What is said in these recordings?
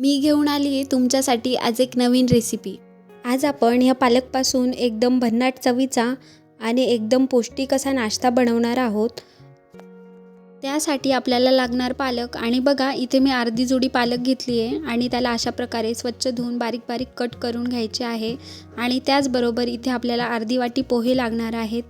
मी घेऊन आली आहे तुमच्यासाठी आज एक नवीन रेसिपी आज आपण ह्या पालकपासून एकदम भन्नाट चवीचा आणि एकदम पौष्टिक असा नाश्ता बनवणार आहोत. त्यासाठी आपल्याला लागणार पालक आणि बघा इथे मी अर्धी जोडी पालक घेतली आहे आणि त्याला अशा प्रकारे स्वच्छ धुवून बारीक बारीक कट करून घ्यायचे आहे आणि त्याचबरोबर इथे आपल्याला अर्धी वाटी पोहे लागणार आहेत.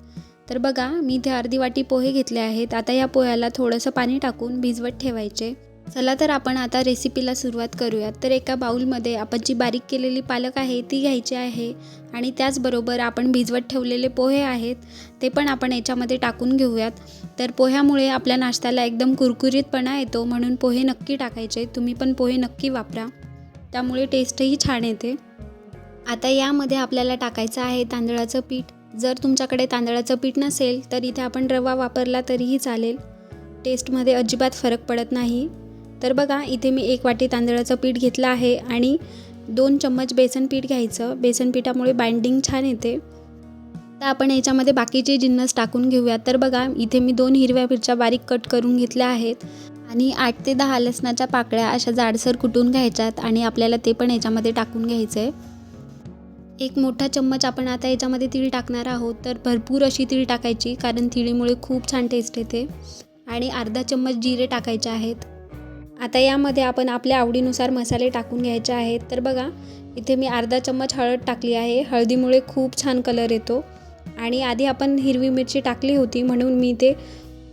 तर बघा मी इथे अर्धी वाटी पोहे घेतले आहेत. आता या पोह्याला थोडंसं पाणी टाकून भिजवत ठेवायचे. चला तर आपण आता रेसिपीला सुरुवात करूयात. तर एका बाऊलमध्ये आपण जी बारीक केलेली पालक आहे ती घ्यायची आहे आणि त्याचबरोबर आपण भिजवत ठेवलेले पोहे आहेत ते पण आपण याच्यामध्ये टाकून घेऊयात. तर पोह्यामुळे आपल्या नाश्त्याला एकदम कुरकुरीतपणा येतो म्हणून पोहे नक्की टाकायचे. तुम्ही पण पोहे नक्की वापरा. त्यामुळे टेस्टही छान येते. आता यामध्ये आपल्याला टाकायचं आहे तांदळाचं पीठ. जर तुमच्याकडे तांदळाचं पीठ नसेल तर इथे आपण रवा वापरला तरीही चालेल. टेस्टमध्ये अजिबात फरक पडत नाही. तर बघा इथे मी एक वाटी तांदळाचं पीठ घेतलं आहे आणि दोन चम्मच बेसन पीठ घ्यायचं. बेसन पिठामुळे बाइंडिंग छान येते. तर आपण याच्यामध्ये बाकीचे जिन्नस टाकून घेऊयात. तर बघा इथे मी दोन हिरव्या मिरच्या बारीक कट करून घेतल्या आहेत आणि आठ ते दहा लसणाच्या पाकळ्या अशा जाडसर कुटून घ्यायच्यात आणि आपल्याला ते पण याच्यामध्ये टाकून घ्यायचं आहे एक मोठा चम्मच आपण आता याच्यामध्ये तीळ टाकणार आहोत. तर भरपूर अशी तीळ टाकायची कारण तिळीमुळे खूप छान टेस्ट येते. आणि अर्धा चम्मच जिरे टाकायचे आहेत. आता यामध्ये आपण आपल्या आवडीनुसार मसाले टाकून घ्यायचे आहेत. तर बघा इथे मी अर्धा चम्मच हळद टाकली आहे. हळदीमुळे खूप छान कलर येतो. आणि आधी आपण हिरवी मिरची टाकली होती म्हणून मी ते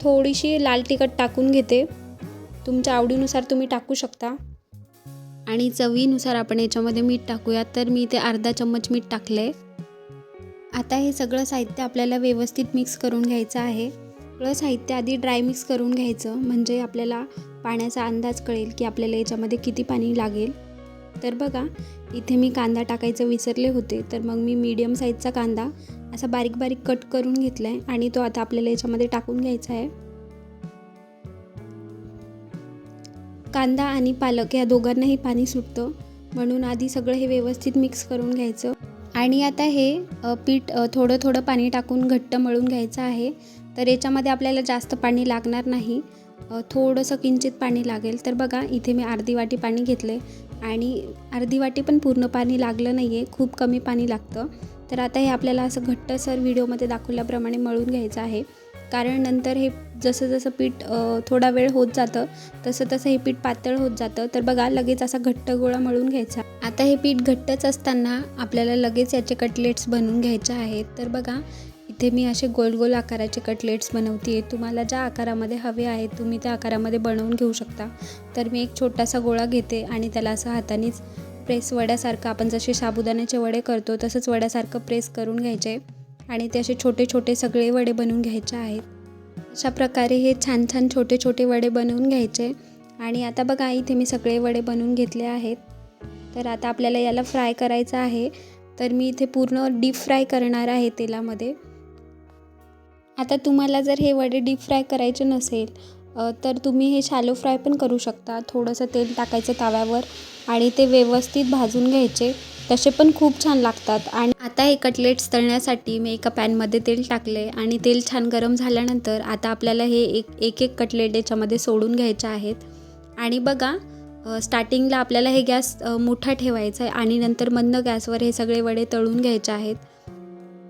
थोडीशी लाल तिखट टाकून घेते. तुमच्या आवडीनुसार तुम्ही टाकू शकता. आणि चवीनुसार आपण याच्यामध्ये मीठ टाकूयात. तर मी इथे अर्धा चम्मच मीठ टाकलं आहे आता हे सगळं साहित्य आपल्याला व्यवस्थित मिक्स करून घ्यायचं आहे. सगळं साहित्य आधी ड्राय मिक्स करून घ्यायचं. म्हणजे आपल्याला पाण्याचा अंदाज कळेल की आपल्याला याच्यामध्ये किती पाणी लागेल. तर बघा इथे मी कांदा टाकायचं विसरले होते. तर मग मी मीडियम साईजचा कांदा असा बारीक बारीक कट करून घेतला आहे आणि तो आता आपल्याला याच्यामध्ये टाकून घ्यायचा आहे. कांदा आणि पालक या दोघांनाही पाणी सुटतं. म्हणून आधी सगळं हे व्यवस्थित मिक्स करून घ्यायचं. आणि आता हे पीठ थोडं थोडं पाणी टाकून घट्ट मळून घ्यायचं आहे. तर याच्यामध्ये आपल्याला जास्त पाणी लागणार नाही. थोडंसं किंचित पाणी लागेल. तर बघा इथे मी अर्धी वाटी पाणी घेतले आणि अर्धी वाटी पण पूर्ण पाणी लागलं नाही आहे खूप कमी पाणी लागतं. तर आता हे आपल्याला असं घट्टसर व्हिडिओमध्ये दाखवल्याप्रमाणे मळून घ्यायचं आहे. कारण नंतर हे जसं जसं पीठ थोडा वेळ होत जातं तसं तसं हे पीठ पातळ होत जातं. तर बघा लगेच असा घट्ट गोळा मळून घ्यायचा. आता हे पीठ घट्टच असताना आपल्याला लगेच याचे कटलेट्स बनवून घ्यायचे आहेत. तर बघा इथे मी असे गोल गोल आकाराचे कटलेट्स बनवते आहे तुम्हाला ज्या आकारामध्ये हवे आहेत तुम्ही त्या आकारामध्ये बनवून घेऊ शकता. तर मी एक छोटासा गोळा घेते आणि त्याला असं हातानेच प्रेस वड्यासारखं आपण जसे साबुदाण्याचे वडे करतो तसंच वड्यासारखं प्रेस करून घ्यायचे. आणि ते असे छोटे छोटे सगळे वडे बनवून घ्यायचे आहेत. अशा प्रकारे हे छान छान छोटे छोटे वडे बनवून घ्यायचे. आणि आता बघा इथे मी सगळे वडे बनवून घेतले आहेत. तर आता आपल्याला याला फ्राय करायचं आहे. तर मी इथे पूर्ण डीप फ्राय करणार आहे तेलामध्ये. आता तुम्हाला जर हे वडे डीप फ्राय करायचे नसेल तर तुम्ही हे शॅलो फ्राय पण करू शकता. थोडंसं तेल टाकायचं तव्यावर आणि ते व्यवस्थित भाजून घ्यायचे. तसे पण खूप छान लागतात. आणि आता हे कटलेट्स तळण्यासाठी मी एका पॅनमध्ये तेल टाकले आणि तेल छान गरम झाल्यानंतर आता आपल्याला हे एक एक एक कटलेट याच्यामध्ये सोडून घ्यायचे आहेत. आणि बघा स्टार्टिंगला आपल्याला हे गॅस मोठा ठेवायचा आहे आणि नंतर मंद गॅसवर हे सगळे वडे तळून घ्यायचे आहेत.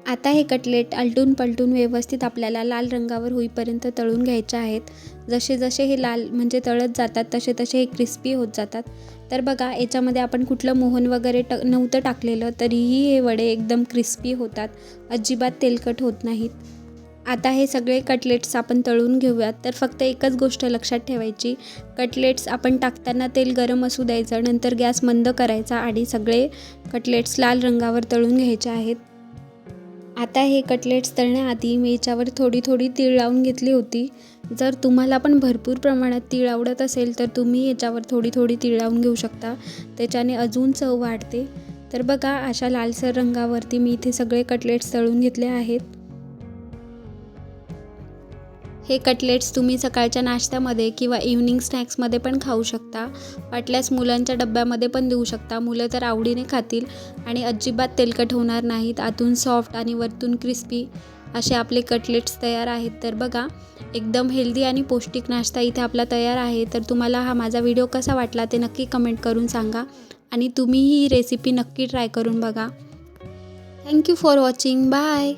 आता हे कटलेट आलटून पलटून व्यवस्थित आपल्याला लाल रंगावर होईपर्यंत तळून घ्यायचे आहेत. जसे जसे हे लाल म्हणजे तळत जातात तसे तसे हे क्रिस्पी होत जातात. तर बघा याच्यामध्ये आपण कुठलं मोहन वगैरे ट नव्हतं टाकलेलं तरीही हे वडे एकदम क्रिस्पी होतात. अजिबात तेलकट होत नाहीत. आता हे सगळे कटलेट्स आपण तळून घेऊयात. तर फक्त एकच गोष्ट लक्षात ठेवायची कटलेट्स आपण टाकताना तेल गरम असू द्यायचं नंतर गॅस मंद करायचा आणि सगळे कटलेट्स लाल रंगावर तळून घ्यायचे आहेत. आता हे कटलेट्स तळण्याआधी मी याच्यावर थोडी थोडी तीळ लावून घेतली होती. जर तुम्हाला पण भरपूर प्रमाणात तीळ आवडत असेल तर तुम्ही याच्यावर थोडी थोडी तीळ लावून घेऊ शकता. त्याच्याने अजून चव वाढते. तर बघा अशा लालसर रंगावरती मी इथे सगळे कटलेट्स तळून घेतले आहेत. हे कटलेट्स तुम्ही सकाळच्या नाश्त्यामध्ये किंवा इव्हनिंग स्नॅक्समध्ये पण खाऊ शकता. वाटल्यास मुलांच्या डब्यामध्ये पण देऊ शकता. मुलं तर आवडीने खातील आणि अजिबात तेलकट होणार नाहीत. आतून सॉफ्ट आणि वरतून क्रिस्पी असे आपले कटलेट्स तयार आहेत. तर बघा एकदम हेल्दी आणि पौष्टिक नाश्ता इथे आपला तयार आहे. तर तुम्हाला हा माझा व्हिडिओ कसा वाटला ते नक्की कमेंट करून सांगा आणि तुम्हीही ही रेसिपी नक्की ट्राय करून बघा. Thank you for watching bye